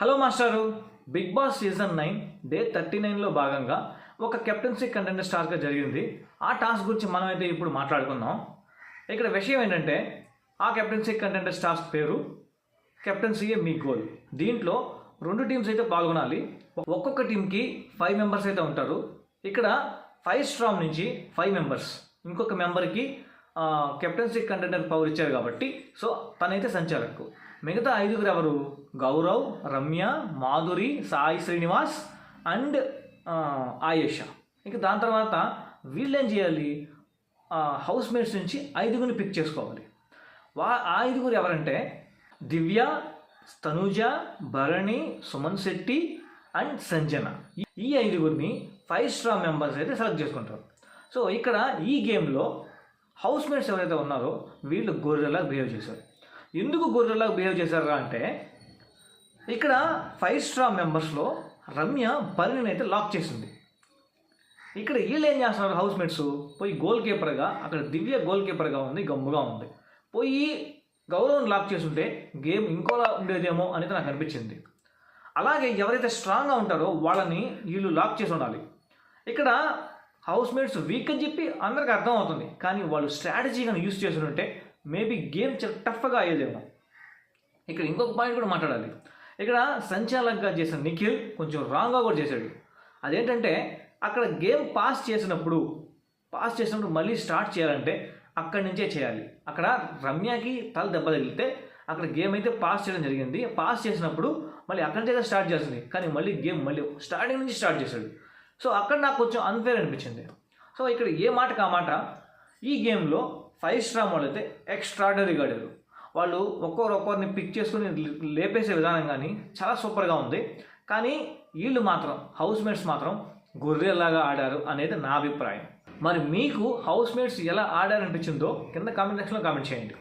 Hello మాస్టారు Big Boss season nine day thirty నైన్లో భాగంగా ఒక కెప్టెన్సీ కంటెంట్ స్టార్గా జరిగింది. ఆ టాస్క్ గురించి మనం అయితే ఇప్పుడు మాట్లాడుకుందాం. ఇక్కడ విషయం ఏంటంటే ఆ కెప్టెన్సీ కంటెంట్ టాస్క్ పేరు కెప్టెన్సీయే మీ గోల్. దీంట్లో రెండు టీమ్స్ అయితే పాల్గొనాలి. ఒక్కొక్క టీంకి ఫైవ్ మెంబర్స్ అయితే ఉంటారు. ఇక్కడ ఫైవ్ స్ట్రామ్ నుంచి ఫైవ్ మెంబర్స్. ఇంకొక మెంబర్కి కెప్టెన్సీ కంటెండర్ పవర్ ఇచ్చారు కాబట్టి సో తనైతే సంచాలకు మిగతా ఐదుగురు ఎవరు? గౌరవ్ రమ్య మాధురి సాయి శ్రీనివాస్ అండ్ ఆయేష. ఇక దాని తర్వాత వీళ్ళు ఏం చేయాలి? హౌస్ మేట్స్ నుంచి ఐదుగురిని పిక్ చేసుకోవాలి. వా ఆ ఐదుగురు ఎవరంటే దివ్య తనుజ భరణి సుమన్ శెట్టి అండ్ సంజన. ఈ- ఈ ఐదుగురిని ఫైవ్ స్టార్ మెంబర్స్ అయితే సెలెక్ట్ చేసుకుంటారు. సో ఇక్కడ ఈ గేమ్లో హౌస్ మేట్స్ ఎవరైతే ఉన్నారో వీళ్ళు గొర్రెలా బిహేవ్ చేశారు. ఎందుకు గొర్రెలా బిహేవ్ చేశారా అంటే ఇక్కడ ఫైవ్ స్టార్ మెంబర్స్లో రమ్య భరణిని అయితే లాక్ చేసింది. ఇక్కడ వీళ్ళు ఏం చేస్తున్నారు హౌస్ మేట్స్ పోయి గోల్ కీపర్గా అక్కడ దివ్య గోల్ కీపర్గా ఉంది గమ్ముగా ఉంది. పోయి గౌరవం లాక్ చేస్తుంటే గేమ్ ఇంకోలా ఉండేదేమో అనేది నాకు అనిపించింది. అలాగే ఎవరైతే స్ట్రాంగ్గా ఉంటారో వాళ్ళని వీళ్ళు లాక్ చేసి ఉండాలి. ఇక్కడ హౌస్ మేట్స్ వీక్ అని చెప్పి అందరికి అర్థం అవుతుంది. కానీ వాళ్ళు స్ట్రాటజీగా యూస్ చేస్తుంటే ఉంటే మేబీ గేమ్ చాలా టఫ్గా అయ్యేదేమో. ఇక్కడ ఇంకొక పాయింట్ కూడా మాట్లాడాలి. ఇక్కడ సంచాలకంగా చేసిన నిఖిల్ కొంచెం రాంగ్గా కూడా చేశాడు. అదేంటంటే అక్కడ గేమ్ పాస్ చేసినప్పుడు పాస్ చేసినప్పుడు మళ్ళీ స్టార్ట్ చేయాలంటే అక్కడి నుంచే చేయాలి. అక్కడ రమ్యకి తల దెబ్బ తగిలితే అక్కడ గేమ్ అయితే పాస్ చేయడం జరిగింది. పాస్ చేసినప్పుడు మళ్ళీ అక్కడి నుంచి స్టార్ట్ చేస్తుంది కానీ మళ్ళీ గేమ్ మళ్ళీ స్టార్టింగ్ నుంచి స్టార్ట్ చేశాడు. సో అక్కడ నాకు కొంచెం అన్ఫేర్ అనిపించింది. సో ఇక్కడ ఏ మాట కా మాట? ఈ గేమ్లో ఫైవ్ స్టార్ వాళ్ళు అయితే ఎక్స్ట్రాడనరీగా ఆడారు. వాళ్ళు ఒక్కొక్కరు ఒక్కొక్కరిని పిక్ చేసుకుని లేపేసే విధానం కానీ చాలా సూపర్గా ఉంది. కానీ వీళ్ళు మాత్రం హౌస్ మేట్స్ మాత్రం గొర్రెలాగా ఆడారు అనేది నా అభిప్రాయం. మరి మీకు హౌస్ మేట్స్ ఎలా ఆడారనిపించిందో కింద కామెంట్ సెక్షన్లో కామెంట్ చేయండి.